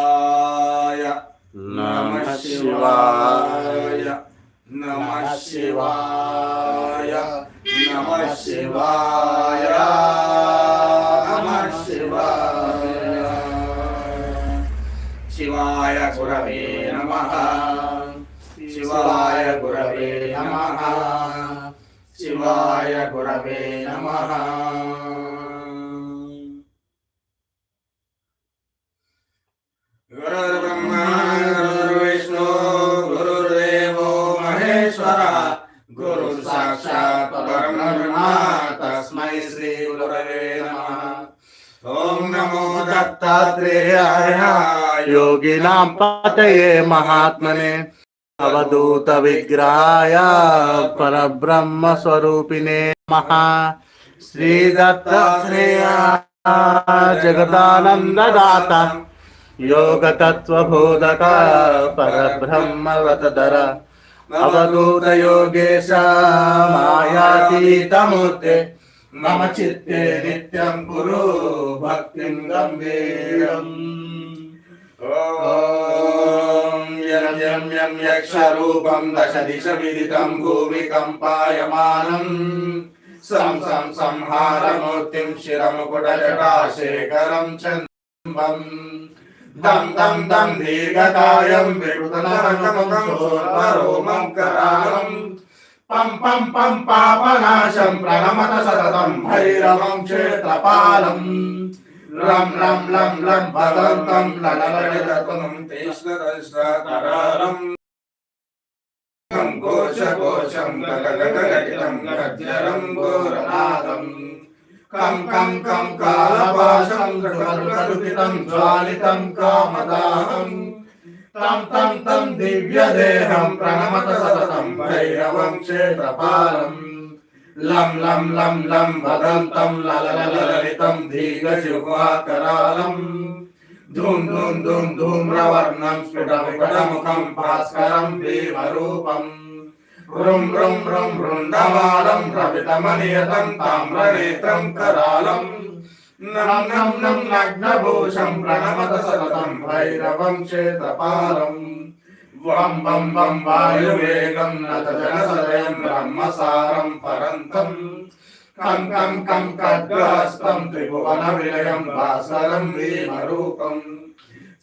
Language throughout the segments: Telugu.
शिवाय नमः शिवाय नमः शिवाय नमः शिवाय नमः शिवाय शिवाय गुरवे नमः शिवाय गुरवे नमः शिवाय गुरवे नमः दत्तात्रेयाय योगिनां पतये महात्मने। अवधूतविग्रहाय परब्रह्मस्वरूपिणे महा श्रीदत्तात्रेया जगदानन्ददाता। योगतत्त्वबोधक परब्रह्मवतधर अवधूतयोगेश मायातीतमूर्ते మమ చిత్తే నిత్యం గురు భక్తిం గంభీరం. యం యక్షరూపం దశ దిశ విదితం భూమి కంపాయమానం సం సం సంహారమూర్తిం శిరముకుటజటాశేఖరం చందం. దం దం దం దీర్ఘకాయం వికృతనరకమం పం పం పం పాపనాశం ప్రణమత సతతం భైరవం క్షేత్రపాలం. లం లం లం లం భగవంతం లలలలతం తేశ్వరం ఘోషం కం కం కం కాలపాశం జ్వాలితం కామదాహం. తం తం తం దివ్యదేహం ప్రణమత సతతం భైరవం క్షేత్రపాలం. లం లం లం లం వదంతం లలలలలితం దీర్ఘశివాకరాలం ధూమ్ ధూమ్ ధూమ్ ధూమ్రవర్ణం స్ఫుటముఖం భాస్కరం భీమరూపం. రుం రుం రుం వృండమాలం రవితమనియతం తామ్రనేత్రం కరాలం. నగ్నభూషం ప్రణమత సతతం భైరవం చేతపాలం వం వం వం వాయువేగం నత జనసదయం బ్రహ్మసారం పరంతం. కం కం కం ఖడ్గాస్తం త్రిభువన విలయం భాస్వరం భీమరూపం.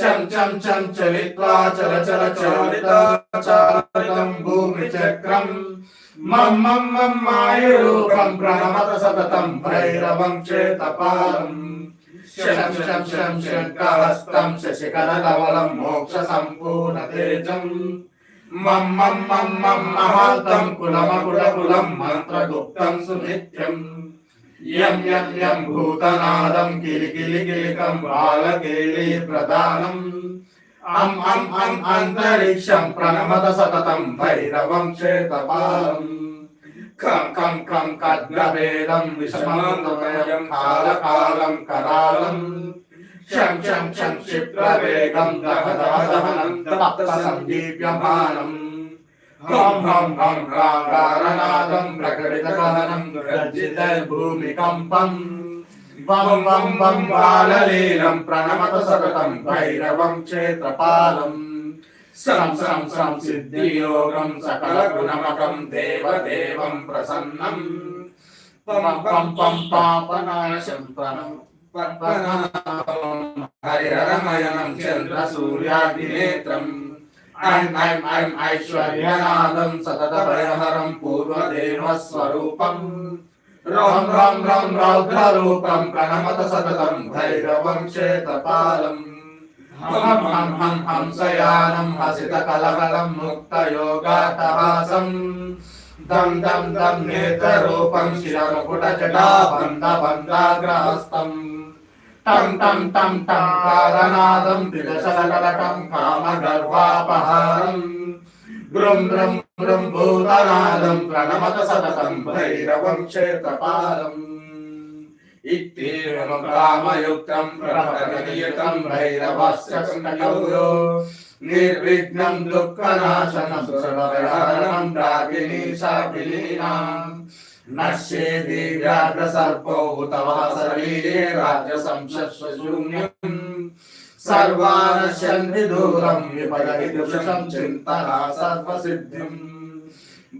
చం చం చం చలిత్వా చల చల చలిత చారితం భూమి చక్రం. మమ్మమ్మాయూకం ప్రణమత సతతం భైరవం చేతపాలం శం శం శం శంకరస్తం శశికరకవలం మోక్ష సంపూర్ణ తేజం. మమ్మమ్మమ్మమ్మహాతం కులమకులకులం మంత్రగుప్తం సునిత్యం యం యం యం భూతనాదం కిలికిలికిలికం బాలకేళీ ప్రదానం అం అం అం అంతరిక్షం ప్రణమత సతతం భైరవం చేతపాలం ఖం ఖం ఖద్రవేదం విషమాంగమయం కాలకాలం కరాళం. శం శం శం క్షిప్రవేగం దహదాదహనం తప్తసందీప్యమానం హం హం హం రాగారనాదం ప్రకటితగహనం గర్జిత భూమికంపం వం వం వం బాలలీలం ప్రణమత సతతం భైరవం క్షేత్రపాలం. సంసం సంసిద్ధియోగం సకల గుణమకం దేవదేవం ప్రసన్నం. పమ పం పం పాపనాశం పరం. హరిరమయనం చంద్ర సూర్యాదినేత్రం ఐం ఐం ఐం ఐశ్వర్యనాదం సతత భయహరం పూర్వదేవస్వరూపం రోం రోం రోం రౌద్రరూపం ప్రణమత సతతం భైరవం చేతపాలం हंसयानं हसितकलकलं मुक्तयोगाटहासम् दं दं दं नेत्ररूपं शिरमुकुटजटाबन्धबन्धाग्रहस्तम् तं तं तं तं कारनादं त्रिदशलकलकं कामगर्वापहारम् गृं गृं गृं भूतनादं प्रणमत सततं भैरवं क्षेत्रपालम् ఇత్యేవకామయుక్తం ప్రపదనియతం భైరవస్యకౌరో నిర్విఘ్నం దుఃఖనాశన సురవరణం రాగిణీ శాకిలీనాం నశ్యేది వ్యాఘ్రసర్పో తవ శరీరే రాజ్య సంశూన్యం సర్వానశ్యంది దూరం విపదవి దుషం చింతన సర్వసిద్ధిం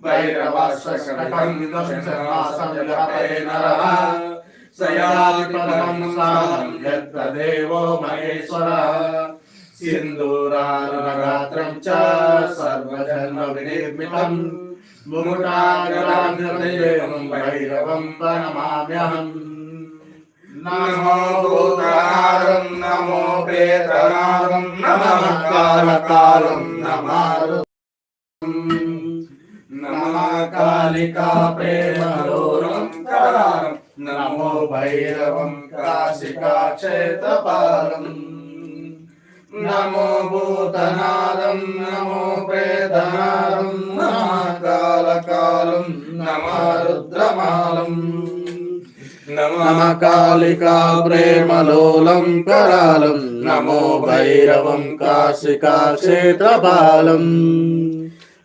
భైరవాశ్వకటకం విదం సర్వాసం విలపే నరః సయాదిపదం సారం యత్తదేవో మహేశ్వర. సింధూరారుణగాత్రం చ సర్వజన్మ వినిర్మితం ముకుటాగ్రహం భైరవం ప్రణమామ్యహం. నమో భూతారం కాళికా ప్రేమలోరం కరారం. నమో భైరవం కాశికాక్షేతపాలం నమో భూతనాదం నమో ప్రేతనాదం నమకాలకాలం నమ రుద్రమాలం నమ కాళికా ప్రేమలోలం కరాలం నమో భైరవం కాశికాక్షేత్రపాలం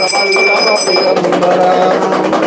వల్లభ ప్రియ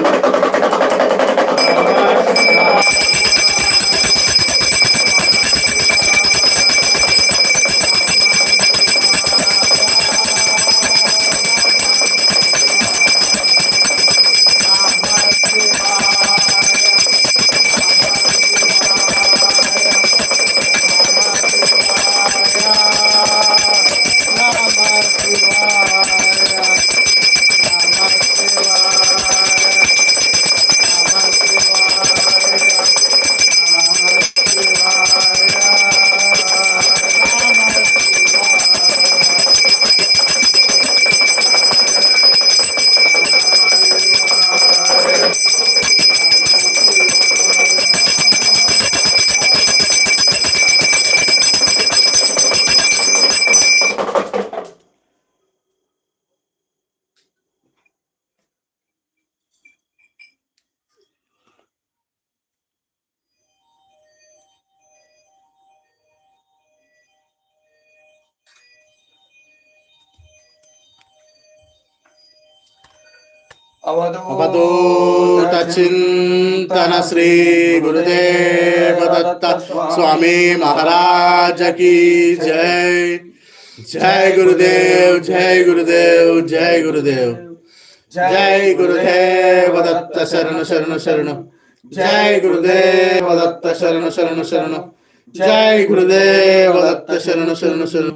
अवधूत चिंतन श्री गुरुदेव दत्त स्वामी महाराज की जय जय गुरुदेव जय गुरुदेव जय गुरुदेव जय गुरुदेव दत्त शरण शरण शरण जय गुरुदेव दत्त शरण शरण शरण जय गुरुदेव दत्त शरण शरण शरण